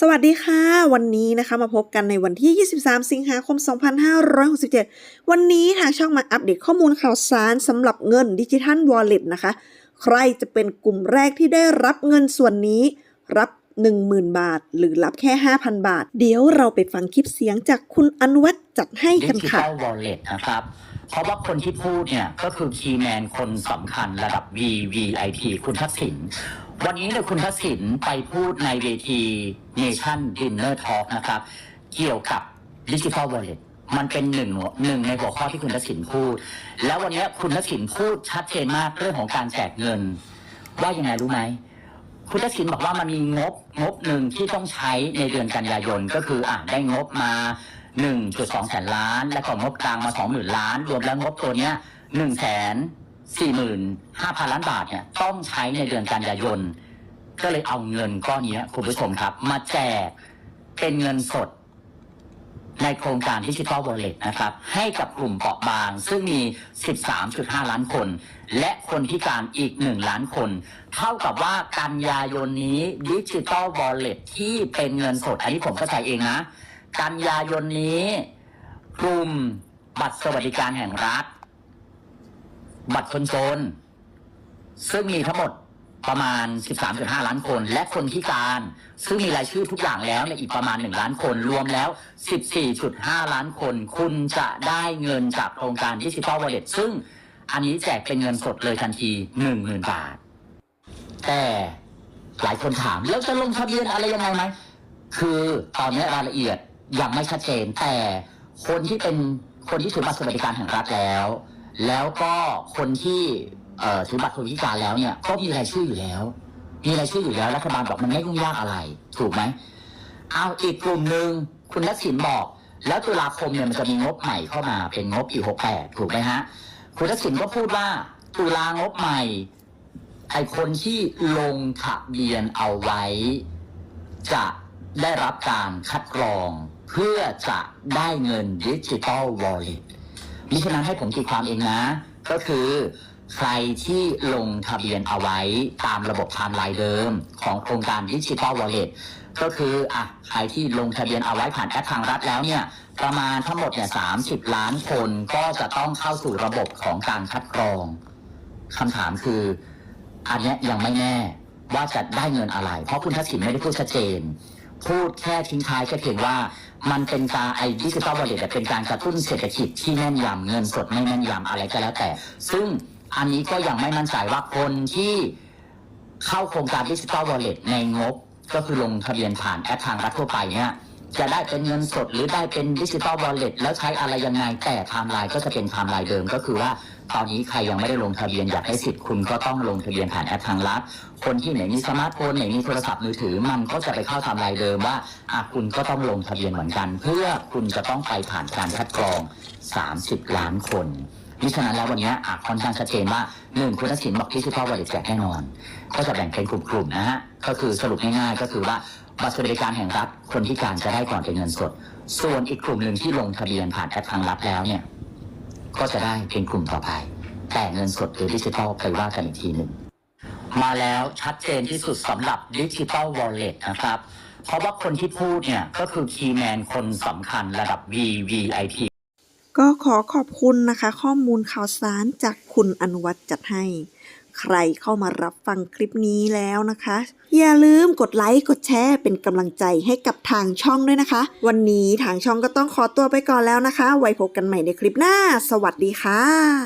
สวัสดีค่ะ วันนี้นะคะมาพบกันในวันที่ 23 สิงหาคม 2567 วันนี้ทางช่องมาอัปเดตข้อมูลข่าวสารสำหรับเงินดิจิทัลวอลเล็ตนะคะ ใครจะเป็นกลุ่มแรกที่ได้รับเงินส่วนนี้ รับ 10,000 บาท หรือรับแค่ 5,000 บาท เดี๋ยวเราไปฟังคลิปเสียงจากคุณอนุวัฒน์จัดให้กันจิค่ะทัลวอลเล็ตนะครับ เพราะว่าคนที่พูดเนี่ย ก็คือคีย์แมนคนสำคัญระดับ VVIP คุณทักษิณ วันนี้เนี่ยคุณทักษิณไปพูดในเวที Nation Dinner Talk นะครับ เกี่ยวกับดิจิทัลวอลเล็ตมันเป็นหนึ่งหนึ่งในหัวข้อที่คุณทักษิณพูด แล้ววันนี้คุณทักษิณพูดชัดเจนมากเรื่องของการแจกเงิน ว่ายังไงรู้ไหมคุณทักษิณบอกว่ามันมีงบงบหนึ่งที่ต้องใช้ในเดือนกันยายนก็คืออ่าได้งบมา 1.2 แสนล้าน แล้วก็งบกลางมา 20,000 ล้าน รวมแล้วงบตัวเนี้ย1แสน 45,000 ล้านบาทเนี่ยต้องใช้ในเดือนกันยายน ก็เลยเอาเงินก้อนนี้คุณผู้ชมครับ มาแจกเป็นเงินสด ในโครงการดิจิทัลวอลเล็ตนะครับ ให้กับกลุ่มเปราะบาง ซึ่งมี 13.5 ล้านคน และคนพิการอีก 1 ล้านคน เท่ากับว่ากันยายนนี้ดิจิทัลวอลเล็ตที่เป็นเงินสด อันนี้ผมเข้าใจเองนะ กันยายนนี้กลุ่มบัตรสวัสดิการแห่งรัฐ บัตรคนจน ซึ่งมีทั้งหมดประมาณ 13.5 ล้านคน และคนพิการ ซึ่งมีรายชื่อทุกอย่างแล้วในยอีกประมาณ 1 ล้านคน รวมแล้ว 14.5 ล้านคน คุณจะได้เงินจากโครงการดิจิทัลวอลเล็ตซึ่งอันนี้แจกเป็นเงินสดเลยทันที 10,000 บาท แต่หลายคนถาม แล้วจะลงทะเบียนอะไรยังไงไหม คือตอนนี้รายละเอียดยังไม่ชัดเจน แต่คนที่เป็นคนที่ถือบัตรสวัสดิการแห่งรัฐแล้ว แล้วก็คนที่เอ่อถือบัตรคนพิการแล้วเนี่ยก็มีรายชื่ออยู่แล้ว มีรายชื่ออยู่แล้วรัฐบาลบอกมันไม่ยุ่งยากอะไร ถูกไหมเอาอีกกลุ่มหนึ่งคุณนักสินบอก แล้วตุลาคมเนี่ยมันจะมีงบใหม่เข้ามาเป็นงบปีหกแปดถูกไหมฮะคุณทักษิณก็พูดว่า ตุลางบใหม่ ไอคนที่ลงทะเบียนเอาไว้ จะได้รับการคัดกรอง เพื่อจะได้เงินดิจิตอลวอลเล็ต มิฉะนั้นให้ผมตีความเองนะ ก็คือใครที่ลงทะเบียนเอาไว้ตามระบบไทม์ไลน์เดิม ของโครงการดิจิ t a ลวอลเล็ตก็คืออะใครที่ลงทะเบียนเอาไว้ผ่านแอปทางรัฐแล้วเนี่ย ประมาณทั้งหมดเนี่ยสาล้านคนก็จะต้องเข้าสู่ระบบของการคัดกรองคำถามคือ อันเนี้ยยังไม่แน่ว่าจะได้เงินอะไร เพราะคุณทักษิณไม่ได้พูดชัดเจน พูดแค่ทิ้งท้ายแค่เพียงว่า มันเป็นการไอ้ดิจิตอลวอลเล็ตเป็นการกระตุ้นเศรษฐกิจที่แน่นยำเงินสดไม่แน่นยำอะไรก็แล้วแต่ ซึ่งอันนี้ก็ยังไม่มั่นใจว่าคนที่เข้าโครงการดิจิตอลวอลเล็ตในงบ ก็คือลงทะเบียนผ่านแอปทางรัฐทั่วไปเนี่ย จะได้เป็นเงินสดหรือได้เป็นดิจิตอลวอลเล็ตแล้วใช้อะไรยังไงแต่ไทม์ไลน์ก็จะเป็นไทม์ไลน์เดิมก็คือว่าตอนนี้ใครยังไม่ได้ลงทะเบียนอยากได้สิทธิ์คุณก็ต้องลงทะเบียนผ่านแอปทางรัฐคนที่ไหนมีสมาร์ทโฟนไหนมีโทรศัพท์มือถือ มันก็จะไปเข้าทม์ไลน์เดิมว่าอะคุณก็ต้องลงทะเบียนเหมือนกัน เพื่อคุณจะต้องไปผ่านการคัดกรอง 30 ล้านคน มิฉะนั้นแล้ววันนี้อะค่อนข้างชัดเจนว่าหนึ่งคุณทักษิณบอกดิจิทัลวอลเล็ตแจกแน่นอน ก็จะแบ่งเป็นกลุ่มๆนะฮะก็คือสรุปง่ายๆก็คือว่าบัตรสวัสดิการแห่งรัฐคนพิการจะได้ก่อนเป็นเงินสด ส่วนอีกกลุ่มหนึ่งที่ลงทะเบียนผ่านแอปทางรัฐแล้วเนี่ยก็จะได้เป็นกลุ่มต่อไป แต่เงินสดหรือดิจิทัลไปว่ากันอีกทีหนึ่งมาแล้วชัดเจนที่สุดสำหรับดิจิ t a ลวอลเล็ตนะครับ เพราะว่าคนที่พูดเนี่ย ก็คือคีย์แมนคนสำคัญระดับ VVIP ก็ขอขอบคุณนะคะ ข้อมูลข่าวสารจากคุณอนุวัฒน์จัดให้ ใครเข้ามารับฟังคลิปนี้แล้วนะคะ อย่าลืมกดไลค์กดแชร์เป็นกำลังใจให้กับทางช่องด้วยนะคะ วันนี้ทางช่องก็ต้องขอตัวไปก่อนแล้วนะคะ ไว้พบกันใหม่ในคลิปหน้า สวัสดีค่ะ